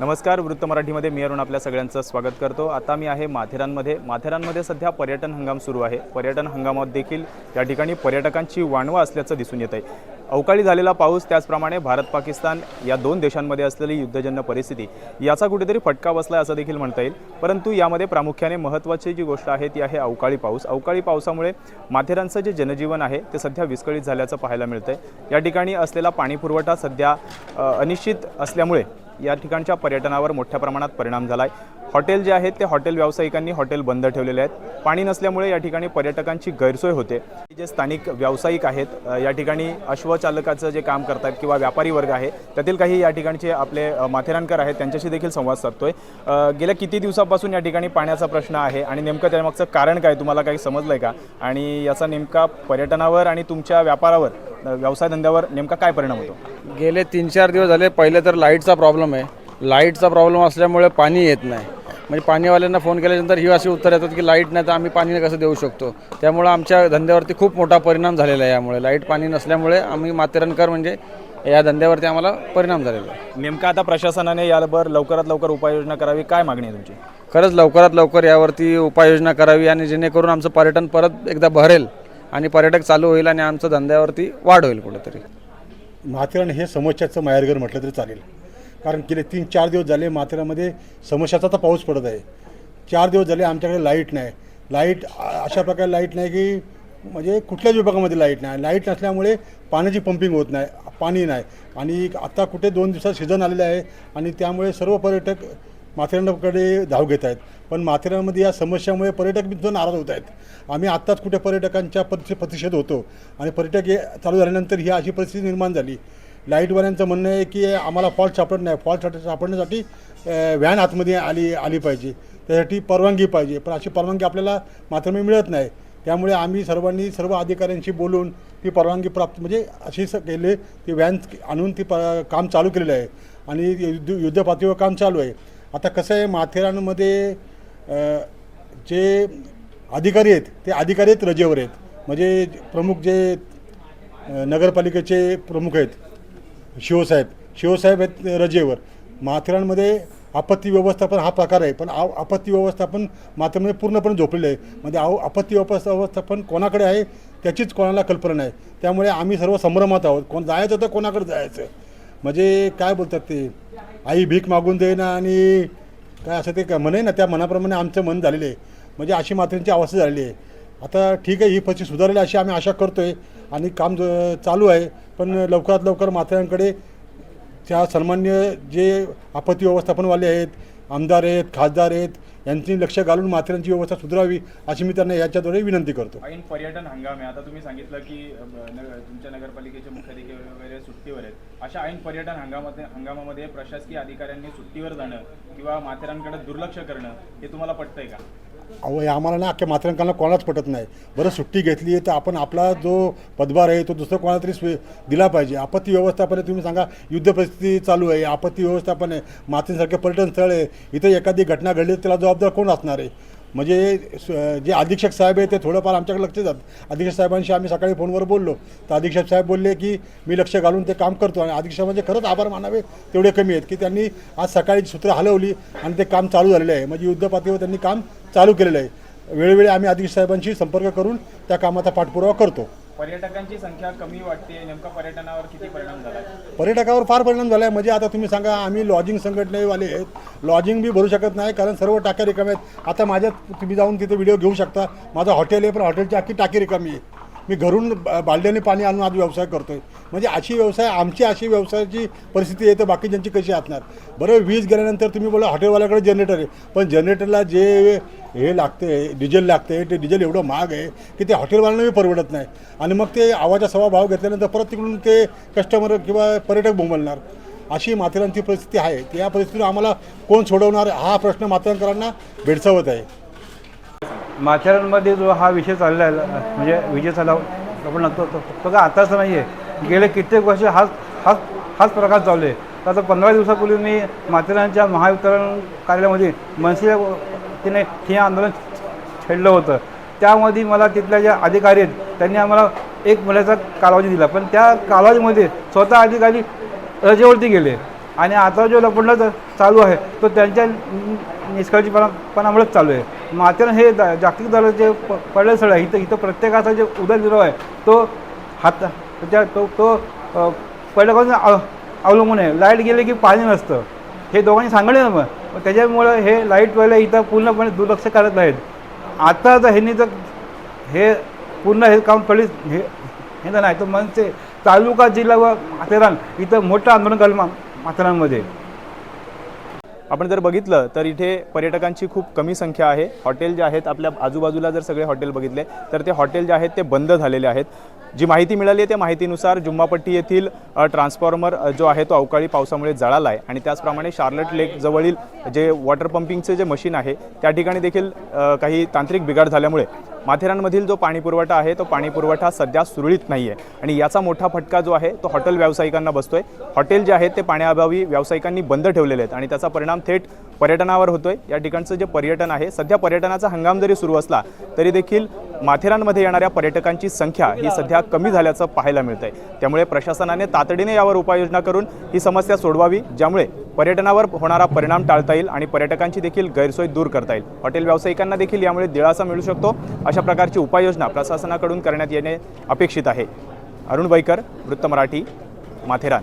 नमस्कार वृत्त मराठीमध्ये मी अरुण आपल्या सगळ्यांचं स्वागत करतो. आता मी आहे माथेरानमध्ये. माथेरानमध्ये सध्या पर्यटन हंगाम सुरू आहे. पर्यटन हंगामात देखील या ठिकाणी पर्यटकांची वाणवा असल्याचं दिसून येत आहे अवकाळी झालेला पाऊस त्याचप्रमाणे भारत पाकिस्तान या दोन देशांमध्ये असलेली युद्धजन्य परिस्थिती याचा कुठेतरी फटका बसला आहे असं देखील म्हणता येईल. परंतु यामध्ये प्रामुख्याने महत्त्वाची जी गोष्ट आहे ती आहे अवकाळी पाऊस. अवकाळी पावसामुळे माथेरानचं जे जनजीवन आहे ते सध्या विस्कळीत झाल्याचं पाहायला मिळतं आहे या ठिकाणी असलेला पाणीपुरवठा सध्या अनिश्चित असल्यामुळे या ठिकाणच्या पर्यटनावर मोठ्या प्रमाणात परिणाम झाला आहे हॉटेल जे आहेत ते हॉटेल व्यावसायिकांनी हॉटेल बंद ठेवलेले आहेत. पाणी नसल्यामुळे या ठिकाणी पर्यटकांची गैरसोय होते. जे स्थानिक व्यावसायिक आहेत या ठिकाणी अश्वचालकाचं जे काम करतात किंवा व्यापारी वर्ग आहे त्यातील काही या ठिकाणचे आपले माथेरानकर आहेत त्यांच्याशी देखील संवाद साधतोय. गेल्या किती दिवसापासून या ठिकाणी पाण्याचा प्रश्न आहे आणि नेमकं त्यामागचं कारण काय तुम्हाला काही समजलं आहे का? आणि याचा नेमका पर्यटनावर आणि तुमच्या व्यापारावर व्यवसाय धंद्यावर नेमका काय परिणाम होतो? गेले तीन चार दिवस झाले पहिले तर लाईटचा प्रॉब्लेम आहे. लाईटचा प्रॉब्लेम असल्यामुळे पाणी येत नाही. म्हणजे पाणीवाल्यांना फोन केल्यानंतर ही अशी उत्तर येतात की लाइट नाही तर आम्ही पाणी कसं देऊ शकतो? त्यामुळं आमच्या धंद्यावरती खूप मोठा परिणाम झालेला आहे यामुळे. लाइट पाणी नसल्यामुळे आम्ही माथेरनकर म्हणजे या धंद्यावरती आम्हाला परिणाम झालेला आहे. नेमका आता प्रशासनाने यावर लवकरात लवकर उपाययोजना करावी काय मागणी आहे तुमची? खरंच लवकरात लवकर यावरती उपाययोजना करावी आणि जेणेकरून आमचं पर्यटन परत एकदा भरेल आणि पर्यटक चालू होईल आणि आमचं धंद्यावरती वाढ होईल कुठेतरी. माथेरान हे समस्याचं माहेरघर म्हटलं तरी चालेल. कारण गेले तीन चार दिवस झाले माथेरामध्ये समस्याचा तर पाऊस पडत आहे. चार दिवस झाले आमच्याकडे लाइट नाही. लाइट अशा प्रकारे लाइट नाही की म्हणजे कुठल्याच विभागामध्ये लाइट नाही. लाइट नसल्यामुळे पाण्याची पंपिंग होत नाही पाणी नाही. आणि आता कुठे दोन दिवसात सीझन आलेलं आहे आणि त्यामुळे सर्व पर्यटक माथेरानकडे धाव घेत आहेत. पण माथेरानमध्ये या समस्यामुळे पर्यटक सुद्धा नाराज होत आहेत. आम्ही आत्ताच कुठे पर्यटकांच्या प्रति प्रतिषेध होतो आणि पर्यटक हे चालू झाल्यानंतर ही अशी परिस्थिती निर्माण झाली. लाईटवाल्यांचं म्हणणं आहे की आम्हाला फॉल्ट सापडत नाही. फॉल्ट सापडण्यासाठी व्हॅन आतमध्ये आली आली पाहिजे. त्यासाठी परवानगी पाहिजे. पण अशी परवानगी आपल्याला मात्र मिळत नाही. त्यामुळे आम्ही सर्वांनी सर्व अधिकाऱ्यांशी बोलून ती परवानगी प्राप्त म्हणजे अशी स केले ती व्हॅन आणून ती प काम चालू केलेलं आहे. आणि युद्ध युद्धपातळीवर काम चालू आहे. आता कसं आहे माथेरानमध्ये जे अधिकारी आहेत ते अधिकारी आहेत रजेवर आहेत. म्हणजे प्रमुख जे नगरपालिकेचे प्रमुख आहेत शिवसाहेब. शिवसाहेब आहेत रजेवर. माथेरानमध्ये आपत्ती व्यवस्थापन हा प्रकार आहे पण आ आपत्ती व्यवस्थापन माथेरानमध्ये पूर्णपणे झोपलेलं आहे. म्हणजे आव आपत्ती व्यवस्था व्यवस्थापन कोणाकडे आहे त्याचीच कोणाला कल्पना नाही. त्यामुळे आम्ही सर्व संभ्रमात आहोत. कोण जायचं तर कोणाकडे जायचं? म्हणजे काय बोलतात ते? आई भीक मागून देणं आणि काय असं ते मन आहे ना त्या मनाप्रमाणे आमचं मन झालेलं आहे. म्हणजे अशी मातेंची अवस्था झालेली आहे. आता ठीक आहे ही परिस्थिती सुधारेल अशी आम्ही आशा करतो आहे आणि काम चालू आहे. पण लवकरात लवकर मात्रांकडे त्या सन्मान्य जे आपत्ती व्यवस्थापनवाले आहेत आमदार आहेत खासदार आहेत यांची लक्ष घालून माथेरानची व्यवस्था सुधारावी अशी मी त्यांना याच्याद्वारे विनंती करतो. ऐन पर्यटन हंगाम आहे आता तुम्ही सांगितलं की तुमच्या नगरपालिकेचे मुख्याधिकारी वगैरे सुट्टीवर आहेत. अशा ऐन पर्यटन हंगामामध्ये हंगामामध्ये प्रशासकीय अधिकाऱ्यांनी सुट्टीवर जाणं किंवा माथेरानकडे दुर्लक्ष करणं हे तुम्हाला पटतंय का? अहो हे आम्हाला ना अख्ख्या माथेरानकांना कोणालाच पटत नाही. बरं सुट्टी घेतली आहे तर आपण आपला जो पदभार आहे तो दुसरं कोणाला तरी दिला पाहिजे. आपत्ती व्यवस्थापन आहे तुम्ही सांगा युद्ध परिस्थिती चालू आहे आपत्ती व्यवस्थापन आहे माथेसारखे पर्यटन स्थळ आहे इथं एखादी घटना घडली तर त्याला जबाबदार कोण असणार आहे? म्हणजे जे अधीक्षक साहेब आहे ते थोडंफार आमच्याकडे लक्ष देतात. अधीक्षक साहेबांशी आम्ही सकाळी फोनवर बोललो. तर अधीक्षक साहेब बोलले की मी लक्ष घालून ते काम करतो. आणि अधीक्षक म्हणजे खरंच आभार मानावे तेवढे कमी आहेत की त्यांनी आज सकाळी सूत्र हलवली आणि ते काम चालू झालेलं आहे. म्हणजे युद्धपातळीवर त्यांनी काम चालू केलेलं आहे. वेळोवेळी आम्ही अधीक्षक साहेबांशी संपर्क करून त्या कामाचा पाठपुरावा करतो. पर्यटकांची संख्या कमी वाटते. नेमका पर्यटनावर किती परिणाम झाला? पर्यटकावर फार परिणाम झाला आहे. म्हणजे आता तुम्ही सांगा आम्ही लॉजिंग संघटनेवाले आहेत. लॉजिंग बी भरू शकत नाही कारण सर्व टाक्या रिकाम्या आहेत. आता माझ्यात तुम्ही जाऊन तिथे व्हिडिओ घेऊ शकता. माझं हॉटेल आहे पण हॉटेलची अख्खी टाकी रिकामी आहे. मी घरून बालड्याने पाणी आणून आज व्यवसाय करतोय. म्हणजे अशी व्यवसाय आमची अशी व्यवसायाची परिस्थिती आहे तर बाकीच्यांची कशी असणार बरं वीज गेल्यानंतर तुम्ही बोला हॉटेलवाल्याकडे जनरेटर आहे. पण जनरेटरला जे हे लागते डिझेल लागते ते डिझेल एवढं महाग आहे की ते हॉटेलवाल्यांनाही परवडत नाही. आणि मग ते आवाजा सवा भाव घेतल्यानंतर परत तिकडून ते कस्टमर किंवा पर्यटक बोंबलणार. अशी माथेरानची परिस्थिती आहे. त्या परिस्थितीत आम्हाला कोण सोडवणार? हा प्रश्न माथेरानकरांना भेडसावत आहे. माथेरानमध्ये जो हा विषय चालला आहे म्हणजे चालला आपण तो तो काय आताच नाही आहे. गेले कित्येक वर्ष हाच हाच हाच प्रकार चालू आहे. तर आता पंधरा दिवसापूर्वी मी माथेरानच्या महावितरण कार्यालयामध्ये मनसे तिने हे आंदोलन छेडलं होतं. त्यामध्ये मला तिथल्या ज्या अधिकारी आहेत त्यांनी आम्हाला एक महिन्याचा कालावधी दिला. पण त्या कालावधीमध्ये स्वतः अधिकारी रजेवरती गेले. आणि आता जो लपंडा चालू आहे तो त्यांच्या निष्काळजीपणामुळेच चालू आहे. मात्र हे दा- जागतिक दर्जाचे प पडलं सगळं इथं इथं प्रत्येकाचा जे उदरनिर्वाह आहे तो हात त्या तो तो अ, अव अवलंबून आहे. लाइट गेले की पाणी नसतं. हे दोघांनी सांगले ना मग. त्याच्यामुळं हे लाईटवाले इथं पूर्णपणे दुर्लक्ष करत नाहीत. आता जर ह्यांनी जर हे पूर्ण हे काम थोडी हे हे नाही तर म्हणजे तालुका जिल्हा व माथेरान इथं मोठं आंदोलन करेल मा माथेरानमध्ये. आपण जर बघितलं तर इथे पर्यटकांची खूप कमी संख्या आहे. हॉटेल जे आहेत आपल्या आजूबाजूला जर सगळे हॉटेल बघितले तर ते हॉटेल जे आहेत ते बंद झालेले आहेत. जी माहिती मिळाली आहे त्या माहितीनुसार जुम्मापट्टी येथील ट्रान्सफॉर्मर जो आहे तो अवकाळी पावसामुळे जळाला आहे आणि त्याचप्रमाणे शार्लट लेक जवळील जे वॉटर पंपिंगचे जे मशीन आहे त्या ठिकाणी देखील काही तांत्रिक बिघाड झाल्यामुळे माथेरानमधील जो पाणी पुरवठा आहे तो पाणी पुरवठा सध्या सुरळीत नाही आहे आणि याचा मोठा फटका जो आहे तो हॉटेल व्यावसायिकांना बसतोय. हॉटेल जे आहेत ते पाण्याअभावी व्यावसायिकांनी बंद ठेवलेले आहेत. आणि त्याचा परिणाम थेट पर्यटनावर होतोय. या ठिकाणचं जे पर्यटन आहे सध्या पर्यटनाचा हंगाम जरी सुरू असला तरी देखील माथेरानमध्ये येणाऱ्या पर्यटकांची संख्या ही सध्या कमी झाल्याचं पाहायला मिळतं आहे त्यामुळे प्रशासनाने तातडीने यावर उपाययोजना करून ही समस्या सोडवावी ज्यामुळे पर्यटनावर होणारा परिणाम टाळता येईल आणि पर्यटकांची देखील गैरसोय दूर करता येईल. हॉटेल व्यावसायिकांना देखील यामुळे दिलासा मिळू शकतो. अशा प्रकारची उपाययोजना प्रशासनाकडून करण्यात येणे अपेक्षित आहे. अरुण बैकर वृत्त मराठी माथेरान.